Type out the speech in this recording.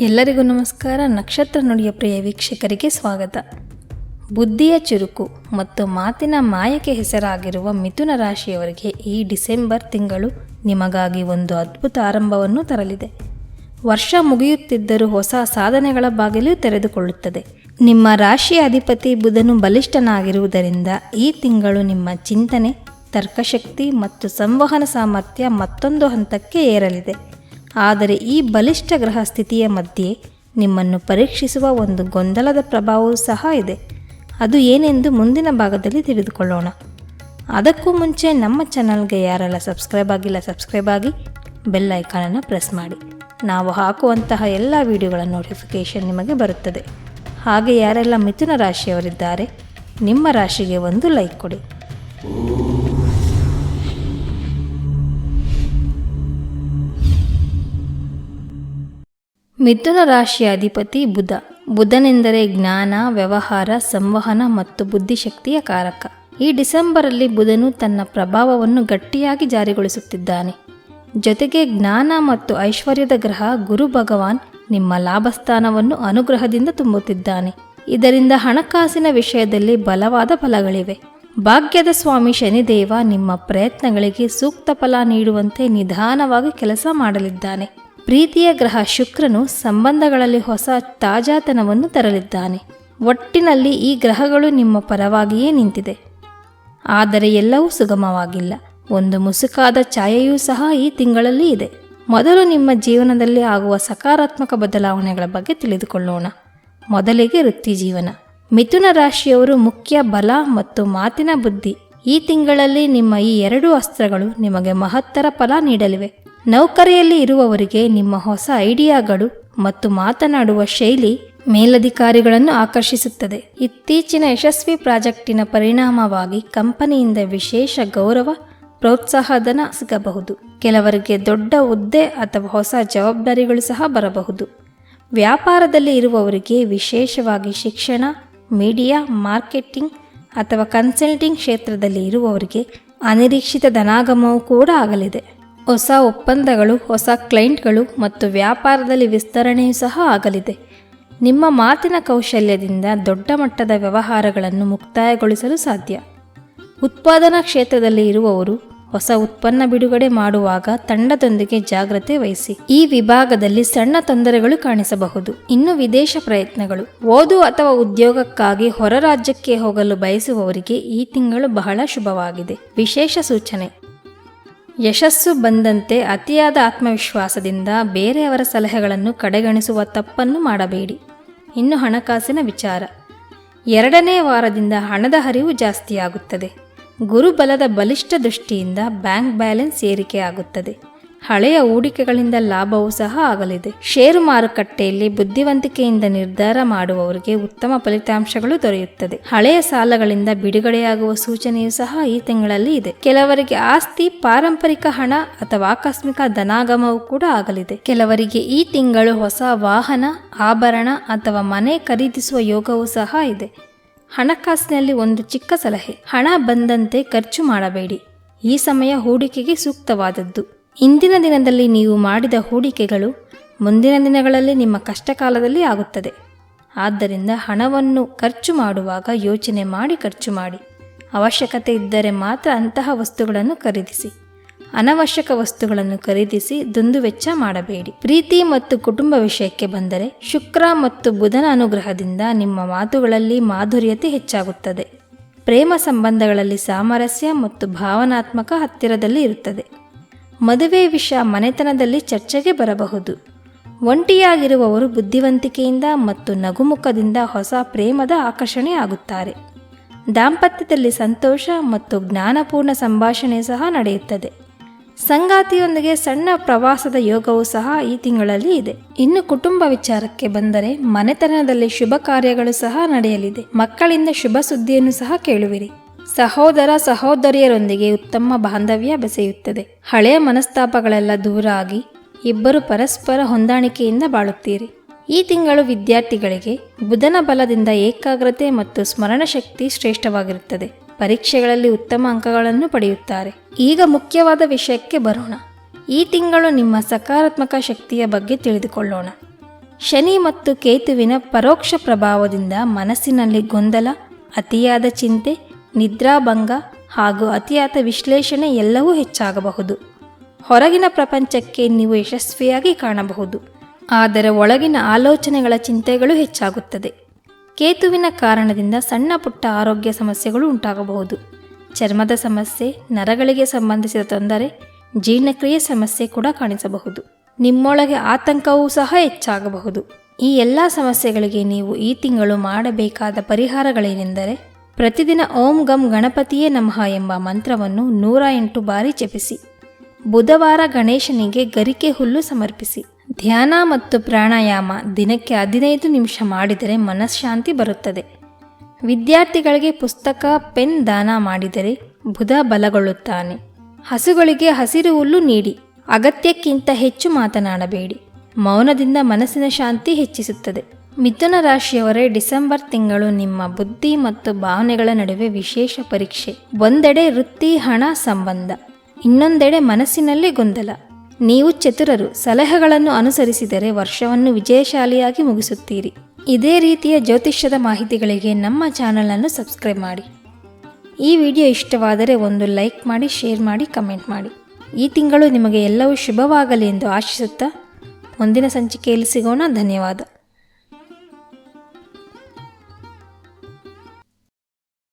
ಎಲ್ಲರಿಗೂ ನಮಸ್ಕಾರ. ನಕ್ಷತ್ರ ನುಡಿಯ ಪ್ರಿಯ ವೀಕ್ಷಕರಿಗೆ ಸ್ವಾಗತ. ಬುದ್ಧಿಯ ಚುರುಕು ಮತ್ತು ಮಾತಿನ ಮಾಯಕ್ಕೆ ಹೆಸರಾಗಿರುವ ಮಿಥುನ ರಾಶಿಯವರಿಗೆ ಈ ಡಿಸೆಂಬರ್ ತಿಂಗಳು ನಿಮಗಾಗಿ ಒಂದು ಅದ್ಭುತ ಆರಂಭವನ್ನು ತರಲಿದೆ. ವರ್ಷ ಮುಗಿಯುತ್ತಿದ್ದರೂ ಹೊಸ ಸಾಧನೆಗಳ ಬಾಗಿಲು ತೆರೆದುಕೊಳ್ಳುತ್ತದೆ. ನಿಮ್ಮ ರಾಶಿಯ ಅಧಿಪತಿ ಬುಧನು ಬಲಿಷ್ಠನಾಗಿರುವುದರಿಂದ ಈ ತಿಂಗಳು ನಿಮ್ಮ ಚಿಂತನೆ, ತರ್ಕಶಕ್ತಿ ಮತ್ತು ಸಂವಹನ ಸಾಮರ್ಥ್ಯ ಮತ್ತೊಂದು ಹಂತಕ್ಕೆ ಏರಲಿದೆ. ಆದರೆ ಈ ಬಲಿಷ್ಠ ಗ್ರಹ ಸ್ಥಿತಿಯ ಮಧ್ಯೆ ನಿಮ್ಮನ್ನು ಪರೀಕ್ಷಿಸುವ ಒಂದು ಗೊಂದಲದ ಪ್ರಭಾವವೂ ಸಹ ಇದೆ. ಅದು ಏನೆಂದು ಮುಂದಿನ ಭಾಗದಲ್ಲಿ ತಿಳಿದುಕೊಳ್ಳೋಣ. ಅದಕ್ಕೂ ಮುಂಚೆ ನಮ್ಮ ಚಾನಲ್ಗೆ ಯಾರೆಲ್ಲ ಸಬ್ಸ್ಕ್ರೈಬ್ ಆಗಿಲ್ಲ ಸಬ್ಸ್ಕ್ರೈಬ್ ಆಗಿ ಬೆಲ್ ಐಕಾನನ್ನು ಪ್ರೆಸ್ ಮಾಡಿ. ನಾವು ಹಾಕುವಂತಹ ಎಲ್ಲ ವಿಡಿಯೋಗಳ ನೋಟಿಫಿಕೇಷನ್ ನಿಮಗೆ ಬರುತ್ತದೆ. ಹಾಗೆ ಯಾರೆಲ್ಲ ಮಿಥುನ ರಾಶಿಯವರಿದ್ದಾರೆ, ನಿಮ್ಮ ರಾಶಿಗೆ ಒಂದು ಲೈಕ್ ಕೊಡಿ. ಮಿಥುನ ರಾಶಿಯ ಅಧಿಪತಿ ಬುಧ. ಬುಧನೆಂದರೆ ಜ್ಞಾನ, ವ್ಯವಹಾರ, ಸಂವಹನ ಮತ್ತು ಬುದ್ಧಿಶಕ್ತಿಯ ಕಾರಕ. ಈ ಡಿಸೆಂಬರಲ್ಲಿ ಬುಧನು ತನ್ನ ಪ್ರಭಾವವನ್ನು ಗಟ್ಟಿಯಾಗಿ ಜಾರಿಗೊಳಿಸುತ್ತಿದ್ದಾನೆ. ಜೊತೆಗೆ ಜ್ಞಾನ ಮತ್ತು ಐಶ್ವರ್ಯದ ಗ್ರಹ ಗುರು ಭಗವಾನ್ ನಿಮ್ಮ ಲಾಭಸ್ಥಾನವನ್ನು ಅನುಗ್ರಹದಿಂದ ತುಂಬುತ್ತಿದ್ದಾನೆ. ಇದರಿಂದ ಹಣಕಾಸಿನ ವಿಷಯದಲ್ಲಿ ಬಲವಾದ ಫಲಗಳಿವೆ. ಭಾಗ್ಯದ ಸ್ವಾಮಿ ಶನಿದೇವ ನಿಮ್ಮ ಪ್ರಯತ್ನಗಳಿಗೆ ಸೂಕ್ತ ಫಲ ನೀಡುವಂತೆ ನಿಧಾನವಾಗಿ ಕೆಲಸ ಮಾಡಲಿದ್ದಾನೆ. ಪ್ರೀತಿಯ ಗ್ರಹ ಶುಕ್ರನು ಸಂಬಂಧಗಳಲ್ಲಿ ಹೊಸ ತಾಜಾತನವನ್ನು ತರಲಿದ್ದಾನೆ. ಒಟ್ಟಿನಲ್ಲಿ ಈ ಗ್ರಹಗಳು ನಿಮ್ಮ ಪರವಾಗಿಯೇ ನಿಂತಿದೆ. ಆದರೆ ಎಲ್ಲವೂ ಸುಗಮವಾಗಿಲ್ಲ. ಒಂದು ಮುಸುಕಾದ ಛಾಯೆಯೂ ಸಹ ಈ ತಿಂಗಳಲ್ಲಿ ಇದೆ. ಮೊದಲು ನಿಮ್ಮ ಜೀವನದಲ್ಲಿ ಆಗುವ ಸಕಾರಾತ್ಮಕ ಬದಲಾವಣೆಗಳ ಬಗ್ಗೆ ತಿಳಿದುಕೊಳ್ಳೋಣ. ಮೊದಲಿಗೆ ವೃತ್ತಿ ಜೀವನ ಮಿಥುನ ರಾಶಿಯವರು ಮುಖ್ಯ ಬಲ ಮತ್ತು ಮಾತಿನ ಬುದ್ಧಿ. ಈ ತಿಂಗಳಲ್ಲಿ ನಿಮ್ಮ ಈ ಎರಡು ಅಸ್ತ್ರಗಳು ನಿಮಗೆ ಮಹತ್ತರ ಫಲ ನೀಡಲಿವೆ. ನೌಕರಿಯಲ್ಲಿ ಇರುವವರಿಗೆ ನಿಮ್ಮ ಹೊಸ ಐಡಿಯಾಗಳು ಮತ್ತು ಮಾತನಾಡುವ ಶೈಲಿ ಮೇಲಧಿಕಾರಿಗಳನ್ನು ಆಕರ್ಷಿಸುತ್ತದೆ. ಇತ್ತೀಚಿನ ಯಶಸ್ವಿ ಪ್ರಾಜೆಕ್ಟಿನ ಪರಿಣಾಮವಾಗಿ ಕಂಪನಿಯಿಂದ ವಿಶೇಷ ಗೌರವ ಪ್ರೋತ್ಸಾಹಧನ ಸಿಗಬಹುದು. ಕೆಲವರಿಗೆ ದೊಡ್ಡ ಹುದ್ದೆ ಅಥವಾ ಹೊಸ ಜವಾಬ್ದಾರಿಗಳು ಸಹ ಬರಬಹುದು. ವ್ಯಾಪಾರದಲ್ಲಿ ಇರುವವರಿಗೆ ವಿಶೇಷವಾಗಿ ಶಿಕ್ಷಣ, ಮೀಡಿಯಾ, ಮಾರ್ಕೆಟಿಂಗ್ ಅಥವಾ ಕನ್ಸಲ್ಟಿಂಗ್ ಕ್ಷೇತ್ರದಲ್ಲಿ ಇರುವವರಿಗೆ ಅನಿರೀಕ್ಷಿತ ಧನಾಗಮವೂ ಕೂಡ ಆಗಲಿದೆ. ಹೊಸ ಒಪ್ಪಂದಗಳು, ಹೊಸ ಕ್ಲೈಂಟ್ಗಳು ಮತ್ತು ವ್ಯಾಪಾರದಲ್ಲಿ ವಿಸ್ತರಣೆಯೂ ಸಹ ಆಗಲಿದೆ. ನಿಮ್ಮ ಮಾತಿನ ಕೌಶಲ್ಯದಿಂದ ದೊಡ್ಡ ಮಟ್ಟದ ವ್ಯವಹಾರಗಳನ್ನು ಮುಕ್ತಾಯಗೊಳಿಸಲು ಸಾಧ್ಯ. ಉತ್ಪಾದನಾ ಕ್ಷೇತ್ರದಲ್ಲಿ ಇರುವವರು ಹೊಸ ಉತ್ಪನ್ನ ಬಿಡುಗಡೆ ಮಾಡುವಾಗ ತಂಡದೊಂದಿಗೆ ಜಾಗ್ರತೆ ವಹಿಸಿ. ಈ ವಿಭಾಗದಲ್ಲಿ ಸಣ್ಣ ತೊಂದರೆಗಳು ಕಾಣಿಸಬಹುದು. ಇನ್ನು ವಿದೇಶ ಪ್ರಯತ್ನಗಳು. ಓದು ಅಥವಾ ಉದ್ಯೋಗಕ್ಕಾಗಿ ಹೊರ ರಾಜ್ಯಕ್ಕೆ ಹೋಗಲು ಬಯಸುವವರಿಗೆ ಈ ತಿಂಗಳು ಬಹಳ ಶುಭವಾಗಿದೆ. ವಿಶೇಷ ಸೂಚನೆ. ಯಶಸ್ಸು ಬಂದಂತೆ ಅತಿಯಾದ ಆತ್ಮವಿಶ್ವಾಸದಿಂದ ಬೇರೆಯವರ ಸಲಹೆಗಳನ್ನು ಕಡೆಗಣಿಸುವ ತಪ್ಪನ್ನು ಮಾಡಬೇಡಿ. ಇನ್ನು ಹಣಕಾಸಿನ ವಿಚಾರ. ಎರಡನೇ ವಾರದಿಂದ ಹಣದ ಹರಿವು ಜಾಸ್ತಿಯಾಗುತ್ತದೆ. ಗುರುಬಲದ ಬಲಿಷ್ಠ ದೃಷ್ಟಿಯಿಂದ ಬ್ಯಾಂಕ್ ಬ್ಯಾಲೆನ್ಸ್ ಏರಿಕೆಯಾಗುತ್ತದೆ. ಹಳೆಯ ಹೂಡಿಕೆಗಳಿಂದ ಲಾಭವೂ ಸಹ ಆಗಲಿದೆ. ಷೇರು ಮಾರುಕಟ್ಟೆಯಲ್ಲಿ ಬುದ್ಧಿವಂತಿಕೆಯಿಂದ ನಿರ್ಧಾರ ಮಾಡುವವರಿಗೆ ಉತ್ತಮ ಫಲಿತಾಂಶಗಳು ದೊರೆಯುತ್ತದೆ. ಹಳೆಯ ಸಾಲಗಳಿಂದ ಬಿಡುಗಡೆಯಾಗುವ ಸೂಚನೆಯೂ ಸಹ ಈ ತಿಂಗಳಲ್ಲಿ ಇದೆ. ಕೆಲವರಿಗೆ ಆಸ್ತಿ, ಪಾರಂಪರಿಕ ಹಣ ಅಥವಾ ಆಕಸ್ಮಿಕ ಧನಾಗಮವೂ ಕೂಡ ಆಗಲಿದೆ. ಕೆಲವರಿಗೆ ಈ ತಿಂಗಳು ಹೊಸ ವಾಹನ, ಆಭರಣ ಅಥವಾ ಮನೆ ಖರೀದಿಸುವ ಯೋಗವೂ ಸಹ ಇದೆ. ಹಣಕಾಸಿನಲ್ಲಿ ಒಂದು ಚಿಕ್ಕ ಸಲಹೆ. ಹಣ ಬಂದಂತೆ ಖರ್ಚು ಮಾಡಬೇಡಿ. ಈ ಸಮಯ ಹೂಡಿಕೆಗೆ ಸೂಕ್ತವಾದದ್ದು. ಇಂದಿನ ದಿನದಲ್ಲಿ ನೀವು ಮಾಡಿದ ಹೂಡಿಕೆಗಳು ಮುಂದಿನ ದಿನಗಳಲ್ಲಿ ನಿಮ್ಮ ಕಷ್ಟಕಾಲದಲ್ಲಿ ಆಗುತ್ತದೆ. ಆದ್ದರಿಂದ ಹಣವನ್ನು ಖರ್ಚು ಮಾಡುವಾಗ ಯೋಚನೆ ಮಾಡಿ ಖರ್ಚು ಮಾಡಿ. ಅವಶ್ಯಕತೆ ಇದ್ದರೆ ಮಾತ್ರ ಅಂತಹ ವಸ್ತುಗಳನ್ನು ಖರೀದಿಸಿ. ಅನವಶ್ಯಕ ವಸ್ತುಗಳನ್ನು ಖರೀದಿಸಿ ದುಂದುವೆಚ್ಚ ಮಾಡಬೇಡಿ. ಪ್ರೀತಿ ಮತ್ತು ಕುಟುಂಬ ವಿಷಯಕ್ಕೆ ಬಂದರೆ ಶುಕ್ರ ಮತ್ತು ಬುಧನ ಅನುಗ್ರಹದಿಂದ ನಿಮ್ಮ ಮಾತುಗಳಲ್ಲಿ ಮಾಧುರ್ಯತೆ ಹೆಚ್ಚಾಗುತ್ತದೆ. ಪ್ರೇಮ ಸಂಬಂಧಗಳಲ್ಲಿ ಸಾಮರಸ್ಯ ಮತ್ತು ಭಾವನಾತ್ಮಕ ಹತ್ತಿರದಲ್ಲಿ ಇರುತ್ತದೆ. ಮದುವೆ ವಿಷಯ ಮನೆತನದಲ್ಲಿ ಚರ್ಚೆಗೆ ಬರಬಹುದು. ಒಂಟಿಯಾಗಿರುವವರು ಬುದ್ಧಿವಂತಿಕೆಯಿಂದ ಮತ್ತು ನಗುಮುಖದಿಂದ ಹೊಸ ಪ್ರೇಮದ ಆಕರ್ಷಣೆ ಆಗುತ್ತಾರೆ. ದಾಂಪತ್ಯದಲ್ಲಿ ಸಂತೋಷ ಮತ್ತು ಜ್ಞಾನಪೂರ್ಣ ಸಂಭಾಷಣೆ ಸಹ ನಡೆಯುತ್ತದೆ. ಸಂಗಾತಿಯೊಂದಿಗೆ ಸಣ್ಣ ಪ್ರವಾಸದ ಯೋಗವೂ ಸಹ ಈ ತಿಂಗಳಲ್ಲಿ ಇದೆ. ಇನ್ನು ಕುಟುಂಬ ವಿಚಾರಕ್ಕೆ ಬಂದರೆ ಮನೆತನದಲ್ಲಿ ಶುಭ ಕಾರ್ಯಗಳು ಸಹ ನಡೆಯಲಿದೆ. ಮಕ್ಕಳಿಂದ ಶುಭ ಸುದ್ದಿಯನ್ನು ಸಹ ಕೇಳುವಿರಿ. ಸಹೋದರ ಸಹೋದರಿಯರೊಂದಿಗೆ ಉತ್ತಮ ಬಾಂಧವ್ಯ ಬೆಸೆಯುತ್ತದೆ. ಹಳೆಯ ಮನಸ್ತಾಪಗಳೆಲ್ಲ ದೂರ ಆಗಿ ಇಬ್ಬರು ಪರಸ್ಪರ ಹೊಂದಾಣಿಕೆಯಿಂದ ಬಾಳುತ್ತೀರಿ. ಈ ತಿಂಗಳು ವಿದ್ಯಾರ್ಥಿಗಳಿಗೆ ಬುಧನ ಬಲದಿಂದ ಏಕಾಗ್ರತೆ ಮತ್ತು ಸ್ಮರಣ ಶಕ್ತಿ ಶ್ರೇಷ್ಠವಾಗಿರುತ್ತದೆ. ಪರೀಕ್ಷೆಗಳಲ್ಲಿ ಉತ್ತಮ ಅಂಕಗಳನ್ನು ಪಡೆಯುತ್ತಾರೆ. ಈಗ ಮುಖ್ಯವಾದ ವಿಷಯಕ್ಕೆ ಬರೋಣ. ಈ ತಿಂಗಳು ನಿಮ್ಮ ಸಕಾರಾತ್ಮಕ ಶಕ್ತಿಯ ಬಗ್ಗೆ ತಿಳಿದುಕೊಳ್ಳೋಣ. ಶನಿ ಮತ್ತು ಕೇತುವಿನ ಪರೋಕ್ಷ ಪ್ರಭಾವದಿಂದ ಮನಸ್ಸಿನಲ್ಲಿ ಗೊಂದಲ, ಅತಿಯಾದ ಚಿಂತೆ ನಿದ್ರಾಭಂಗ ಹಾಗೂ ಅತಿಯಾದ ವಿಶ್ಲೇಷಣೆ ಎಲ್ಲವೂ ಹೆಚ್ಚಾಗಬಹುದು. ಹೊರಗಿನ ಪ್ರಪಂಚಕ್ಕೆ ನೀವು ಯಶಸ್ವಿಯಾಗಿ ಕಾಣಬಹುದು. ಆದರೆ ಒಳಗಿನ ಆಲೋಚನೆಗಳ ಚಿಂತೆಗಳು ಹೆಚ್ಚಾಗುತ್ತದೆ. ಕೇತುವಿನ ಕಾರಣದಿಂದ ಸಣ್ಣ ಪುಟ್ಟ ಆರೋಗ್ಯ ಸಮಸ್ಯೆಗಳು ಉಂಟಾಗಬಹುದು. ಚರ್ಮದ ಸಮಸ್ಯೆ, ನರಗಳಿಗೆ ಸಂಬಂಧಿಸಿದ ತೊಂದರೆ, ಜೀರ್ಣಕ್ರಿಯೆ ಸಮಸ್ಯೆ ಕೂಡ ಕಾಣಿಸಬಹುದು. ನಿಮ್ಮೊಳಗೆ ಆತಂಕವೂ ಸಹ ಹೆಚ್ಚಾಗಬಹುದು. ಈ ಎಲ್ಲ ಸಮಸ್ಯೆಗಳಿಗೆ ನೀವು ಈ ತಿಂಗಳು ಮಾಡಬೇಕಾದ ಪರಿಹಾರಗಳೇನೆಂದರೆ ಪ್ರತಿದಿನ ಓಂ ಗಂ ಗಣಪತಿಯೇ ನಮಃ ಎಂಬ ಮಂತ್ರವನ್ನು ನೂರ ಎಂಟು ಬಾರಿ ಜಪಿಸಿ. ಬುಧವಾರ ಗಣೇಶನಿಗೆ ಗರಿಕೆ ಹುಲ್ಲು ಸಮರ್ಪಿಸಿ. ಧ್ಯಾನ ಮತ್ತು ಪ್ರಾಣಾಯಾಮ ದಿನಕ್ಕೆ ಹದಿನೈದು ನಿಮಿಷ ಮಾಡಿದರೆ ಮನಃಶಾಂತಿ ಬರುತ್ತದೆ. ವಿದ್ಯಾರ್ಥಿಗಳಿಗೆ ಪುಸ್ತಕ, ಪೆನ್ ದಾನ ಮಾಡಿದರೆ ಬುಧ ಬಲಗೊಳ್ಳುತ್ತಾನೆ. ಹಸುಗಳಿಗೆ ಹಸಿರು ಹುಲ್ಲು ನೀಡಿ. ಅಗತ್ಯಕ್ಕಿಂತ ಹೆಚ್ಚು ಮಾತನಾಡಬೇಡಿ. ಮೌನದಿಂದ ಮನಸ್ಸಿನ ಶಾಂತಿ ಹೆಚ್ಚಿಸುತ್ತದೆ. ಮಿಥುನ ರಾಶಿಯವರೇ, ಡಿಸೆಂಬರ್ ತಿಂಗಳು ನಿಮ್ಮ ಬುದ್ಧಿ ಮತ್ತು ಭಾವನೆಗಳ ನಡುವೆ ವಿಶೇಷ ಪರೀಕ್ಷೆ. ಒಂದೆಡೆ ವೃತ್ತಿ, ಹಣ, ಸಂಬಂಧ. ಇನ್ನೊಂದೆಡೆ ಮನಸ್ಸಿನಲ್ಲಿ ಗೊಂದಲ. ನೀವು ಚತುರರು. ಸಲಹೆಗಳನ್ನು ಅನುಸರಿಸಿದರೆ ವರ್ಷವನ್ನು ವಿಜಯಶಾಲಿಯಾಗಿ ಮುಗಿಸುತ್ತೀರಿ. ಇದೇ ರೀತಿಯ ಜ್ಯೋತಿಷ್ಯದ ಮಾಹಿತಿಗಳಿಗೆ ನಮ್ಮ ಚಾನಲನ್ನು ಸಬ್ಸ್ಕ್ರೈಬ್ ಮಾಡಿ. ಈ ವಿಡಿಯೋ ಇಷ್ಟವಾದರೆ ಒಂದು ಲೈಕ್ ಮಾಡಿ, ಶೇರ್ ಮಾಡಿ, ಕಮೆಂಟ್ ಮಾಡಿ. ಈ ತಿಂಗಳು ನಿಮಗೆ ಎಲ್ಲವೂ ಶುಭವಾಗಲಿ ಎಂದು ಆಶಿಸುತ್ತಾ, ಮುಂದಿನ ಸಂಚಿಕೆಯಲ್ಲಿ ಸಿಗೋಣ. ಧನ್ಯವಾದ.